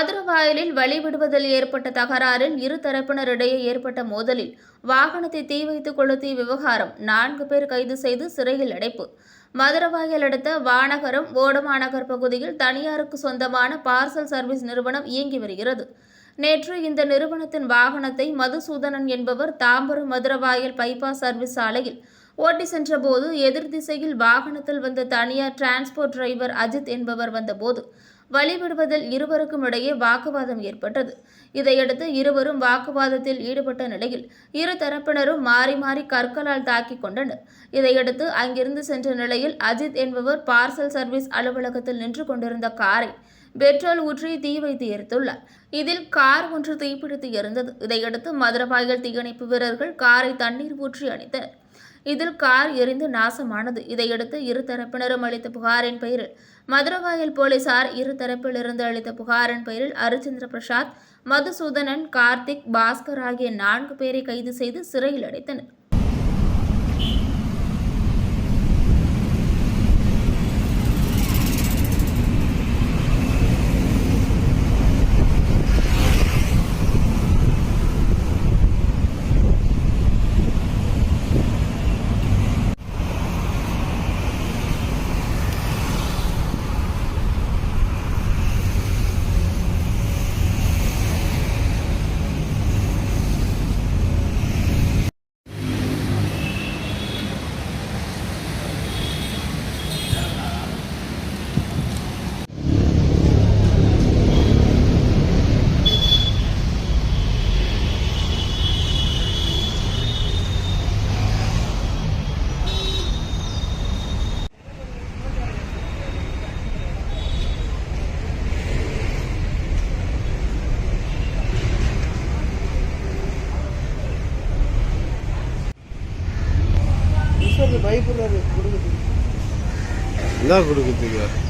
வழிவிடுவதில் ஏற்பட்ட தகராறில் இரு தரப்பினரிடையே ஏற்பட்ட மோதலில் வாகனத்தை தீ வைத்து கொளுத்திய விவகாரம் நான்கு பேர் கைது செய்து சிறையில் அடைப்பு. மதுரவாயல் அடுத்த வானகரம் ஓடமாநகர் பகுதியில் தனியாருக்கு சொந்தமான பார்சல் சர்வீஸ் நிறுவனம் இயங்கி வருகிறது. நேற்று இந்த நிறுவனத்தின் வாகனத்தை மதுசூதனன் என்பவர் தாம்பரம் மதுரவாயல் பைபாஸ் சர்வீஸ் சாலையில் ஓட்டி சென்றபோது எதிர் திசையில் வாகனத்தில் வந்த தனியார் டிரான்ஸ்போர்ட் டிரைவர் அஜித் என்பவர் வந்தபோது வழிவிடுவதில் இருவருக்கும் இடையே வாக்குவாதம் ஏற்பட்டது. இதையடுத்து இருவரும் வாக்குவாதத்தில் ஈடுபட்ட நிலையில் இரு தரப்பினரும் மாறி மாறி கற்களால் தாக்கிக் கொண்டனர். இதையடுத்து அங்கிருந்து சென்ற நிலையில் அஜித் என்பவர் பார்சல் சர்வீஸ் அலுவலகத்தில் நின்று கொண்டிருந்த காரை பெட்ரோல் ஊற்றி தீ வைத்து எரித்துள்ளார். இதில் கார் ஒன்று தீப்பிடித்து எரிந்தது. இதையடுத்து மதுரவாயல் தீயணைப்பு வீரர்கள் காரை தண்ணீர் ஊற்றி அணைத்தனர். இதில் கார் எரிந்து நாசமானது. இதையடுத்து இரு தரப்பினரும் அளித்த புகாரின் பெயரில் மதுரவாயல் போலீசார் இரு தரப்பிலிருந்து அளித்த புகாரின் பெயரில் அரிச்சந்திர பிரசாத் மதுசூதனன் கார்த்திக் பாஸ்கர் ஆகிய நான்கு பேரை கைது செய்து சிறையில் அடைத்தனர். ஈஸ்வரன் பயப்படுறாரு கொடுக்குது என்ன கொடுக்குறதுக்கு